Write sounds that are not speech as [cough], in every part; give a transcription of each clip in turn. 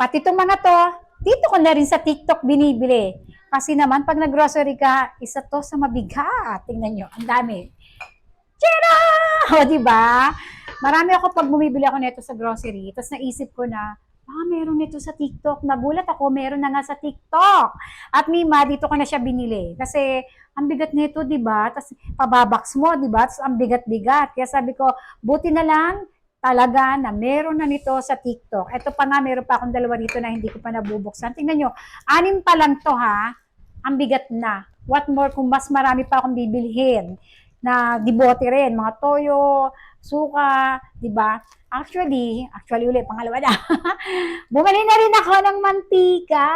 Pati itong mga to, dito ko na rin sa TikTok binibili. Kasi naman, pag nag-grocery ka, isa to sa mabigat. Tingnan nyo, ang dami. Tira! [laughs] O, di ba? Marami ako pag bumibili ako nito sa grocery, tapos naisip ko na, ah, meron nito sa TikTok. Nagulat ako, meron na nga sa TikTok. At Mima, dito ko na siya binili. Kasi, ang bigat nito, di ba? Tapos, pababaks mo, di ba? Tapos, ang bigat-bigat. Kaya sabi ko, buti na lang, talaga na meron na nito sa TikTok. Ito pa nga, meron pa akong dalawa dito na hindi ko pa nabubuksan. Tingnan nyo, anim pa lang to ha. Ang bigat na. What more kung mas marami pa akong bibilhin na dibote rin, mga toyo, suka, di ba? Actually, actually ulit, pangalawa na. [laughs] Bumili na rin ako ng mantika.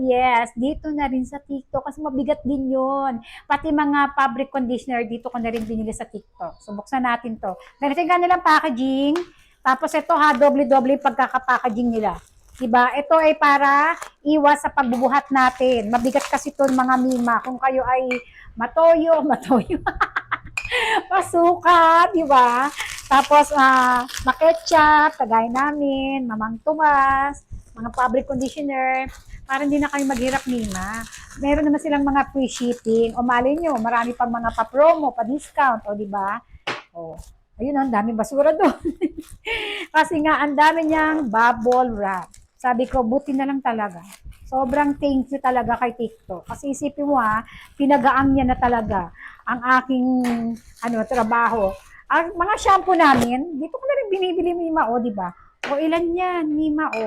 Yes, dito na rin sa TikTok kasi mabigat din yon. Pati mga fabric conditioner dito ko na rin binili sa TikTok. So, buksan natin to. Ganito yung kanilang packaging. Tapos ito ha, doble-doble pagkakapackaging nila. Diba? Ito ay para iwas sa pagbubuhat natin. Mabigat kasi to mga mima. Kung kayo ay matoyo, [laughs] matoyo. [laughs] Pasuka, di ba? Tapos, ah, maketchup, kagaya namin, mamang tumas, mga fabric conditioner, para hindi na kayo maghirap nima. Meron naman silang mga free shipping. O mali nyo, marami pang mga pa-promo, pa-discount, o di ba? O, ayun, ang dami basura doon. [laughs] Kasi nga, ang dami niyang bubble wrap. Sabi ko, buti na lang talaga. Sobrang thank you talaga kay TikTok. Kasi isipin mo ha, pinagaang niya na talaga ang aking ano trabaho. Ang mga shampoo namin, dito ko na rin binibili Mima, o, di ba? O, ilan yan, Mima, o.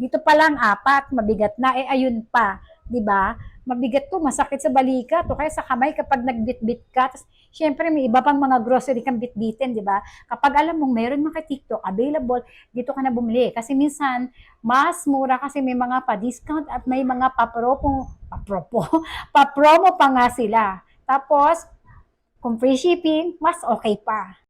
Dito pa lang apat, mabigat na. Eh, ayun pa, di ba? Mabigat to, masakit sa balikat, o kaya sa kamay kapag nagbit-bit ka. Tapos, syempre, may iba pang mga grocery kang bit-bitin, di ba? Kapag alam mong meron mga TikTok available, dito ka na bumili. Kasi minsan, mas mura kasi may mga pa-discount at may mga pa-promo, pa-propo, [laughs] pa-promo pa nga sila. Tapos, kung free shipping, mas okay pa.